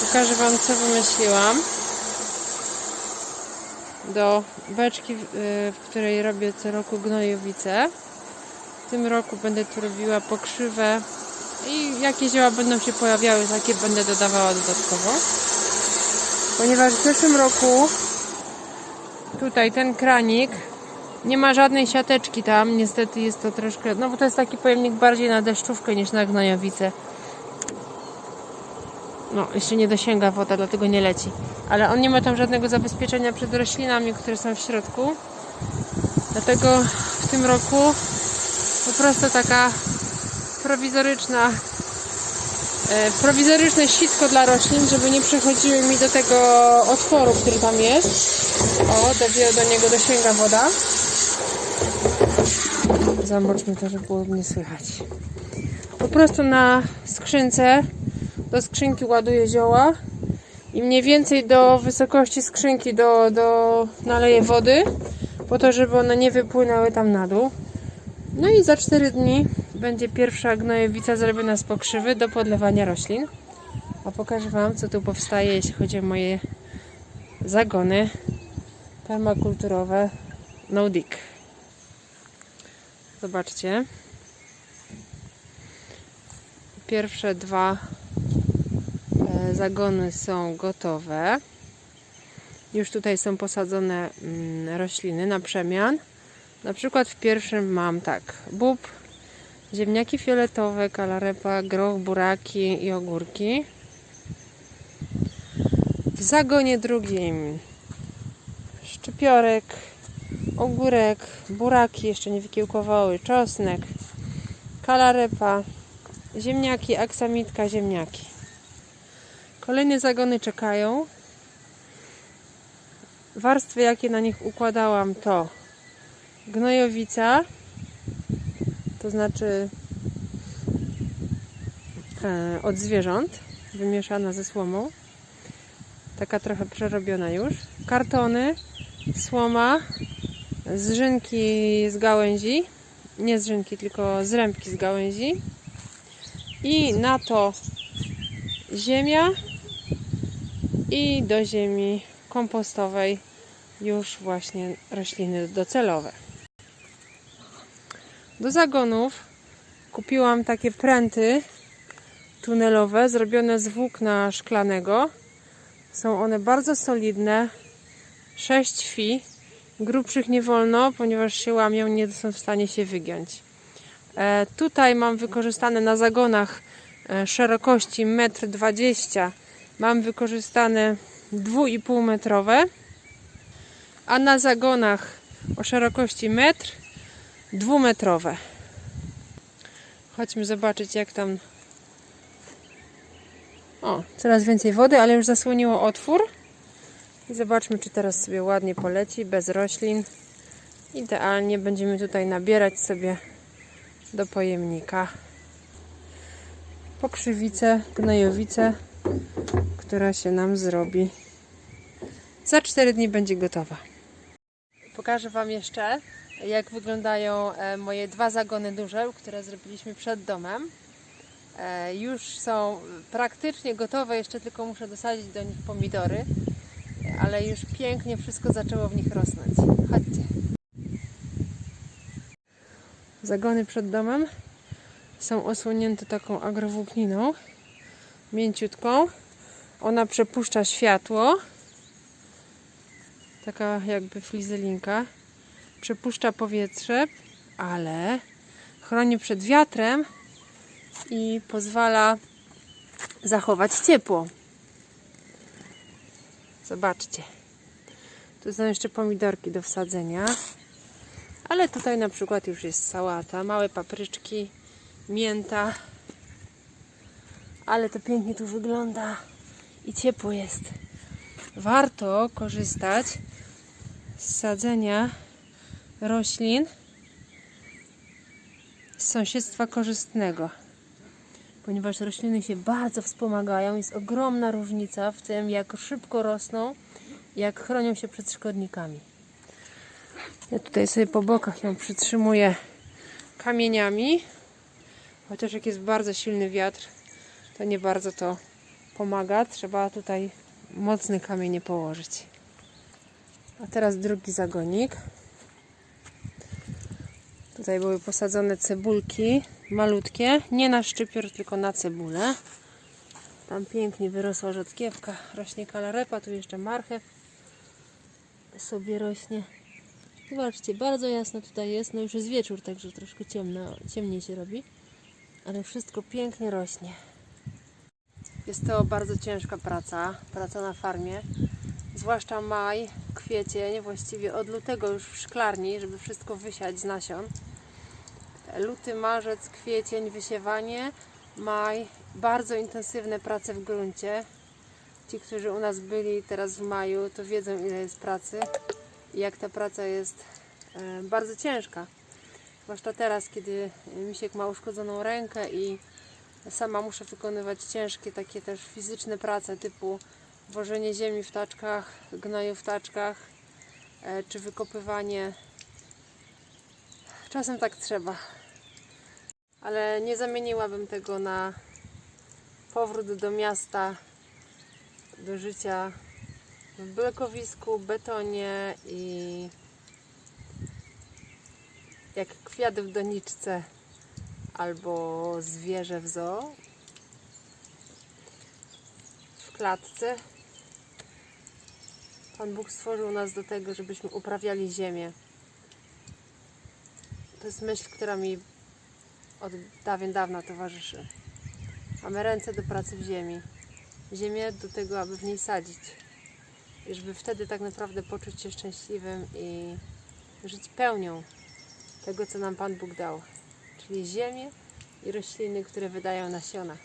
Pokażę Wam, co wymyśliłam. Do beczki, w y, w której robię co roku gnojowice. W tym roku będę tu robiła pokrzywę i jakie zioła będą się pojawiały, takie będę dodawała dodatkowo. Ponieważ w zeszłym roku tutaj ten kranik nie ma żadnej siateczki tam, niestety jest to troszkę, no bo to jest taki pojemnik bardziej na deszczówkę niż na gnojowice. No, jeszcze nie dosięga woda, dlatego nie leci. Ale on nie ma tam żadnego zabezpieczenia przed roślinami, które są w środku. Dlatego w tym roku po prostu taka prowizoryczna e, prowizoryczne sitko dla roślin, żeby nie przechodziły mi do tego otworu, który tam jest. O, dopiero do niego dosięga woda. Zamroczmy to, żeby było mnie słychać. Po prostu na skrzynce do skrzynki ładuję zioła i mniej więcej do wysokości skrzynki do, do naleję wody po to, żeby one nie wypłynęły tam na dół. No i za 4 dni będzie pierwsza gnojowica zrobiona z pokrzywy do podlewania roślin. A pokażę Wam, co tu powstaje, jeśli chodzi o moje zagony permakulturowe no dig. Zobaczcie. Pierwsze dwa zagony są gotowe. Już tutaj są posadzone mm, rośliny na przemian. Na przykład w pierwszym mam tak, bób, ziemniaki fioletowe, kalarepa, groch, buraki i ogórki. W zagonie drugim szczypiorek, ogórek, buraki jeszcze nie wykiełkowały, czosnek, kalarepa, ziemniaki, aksamitka, ziemniaki. Kolejne zagony czekają. Warstwy, jakie na nich układałam, to gnojowica, to znaczy e, od zwierząt, wymieszana ze słomą, taka trochę przerobiona już, kartony, słoma, zrzynki z gałęzi, nie zrzynki, tylko zrębki z gałęzi. I na to ziemia i do ziemi kompostowej już właśnie rośliny docelowe. Do zagonów kupiłam takie pręty tunelowe zrobione z włókna szklanego. Są one bardzo solidne, 6 fi. Grubszych nie wolno, ponieważ się łamią, nie są w stanie się wygiąć. E, tutaj mam wykorzystane na zagonach e, szerokości 1,20 m. Mam wykorzystane 2,5 metrowe, a na zagonach o szerokości metr dwumetrowe. Chodźmy zobaczyć jak tam o, coraz więcej wody, ale już zasłoniło otwór. I zobaczmy, czy teraz sobie ładnie poleci, bez roślin. Idealnie będziemy tutaj nabierać sobie do pojemnika pokrzywicę, gnojowicę, która się nam zrobi. Za 4 dni będzie gotowa. Pokażę Wam jeszcze, jak wyglądają e, moje dwa zagony duże, które zrobiliśmy przed domem. E, Już są praktycznie gotowe, jeszcze tylko muszę dosadzić do nich pomidory, ale już pięknie wszystko zaczęło w nich rosnąć. Chodźcie. Zagony przed domem są osłonięte taką agrowłókniną, mięciutką. Ona przepuszcza światło, taka jakby flizelinka, przepuszcza powietrze, ale chroni przed wiatrem i pozwala zachować ciepło. Zobaczcie. Tu są jeszcze pomidorki do wsadzenia. Ale tutaj na przykład już jest sałata, małe papryczki, mięta. Ale to pięknie tu wygląda i ciepło jest. Warto korzystać z sadzenia roślin z sąsiedztwa korzystnego, ponieważ rośliny się bardzo wspomagają. Jest ogromna różnica w tym, jak szybko rosną, jak chronią się przed szkodnikami. Ja tutaj sobie po bokach ją przytrzymuję kamieniami, chociaż jak jest bardzo silny wiatr, to nie bardzo to pomaga. Trzeba tutaj mocny kamienie położyć. A teraz drugi zagonik. Tutaj były posadzone cebulki malutkie, nie na szczypior, tylko na cebulę. Tam pięknie wyrosła rzodkiewka, rośnie kalarepa, tu jeszcze marchew sobie rośnie. Zobaczcie, bardzo jasno tutaj jest, no już jest wieczór, także troszkę ciemno, ciemniej się robi, ale wszystko pięknie rośnie. Jest to bardzo ciężka praca, praca na farmie, zwłaszcza maj, kwiecień, właściwie od lutego już w szklarni, żeby wszystko wysiać z nasion. Luty, marzec, kwiecień, wysiewanie, maj, bardzo intensywne prace w gruncie. Ci, którzy u nas byli teraz w maju, to wiedzą ile jest pracy i jak ta praca jest e, bardzo ciężka. Zwłaszcza teraz, kiedy misiek ma uszkodzoną rękę i sama muszę wykonywać ciężkie takie też fizyczne prace typu wożenie ziemi w taczkach, gnoju w taczkach, e, czy wykopywanie. Czasem tak trzeba. Ale nie zamieniłabym tego na powrót do miasta, do życia w blokowisku, betonie i jak kwiat w doniczce albo zwierzę w zoo w klatce. Pan Bóg stworzył nas do tego, żebyśmy uprawiali ziemię. To jest myśl, która mi od dawien dawna towarzyszy. Mamy ręce do pracy w ziemi. Ziemię do tego, aby w niej sadzić. I żeby wtedy tak naprawdę poczuć się szczęśliwym i żyć pełnią tego, co nam Pan Bóg dał. Czyli ziemię i rośliny, które wydają nasiona.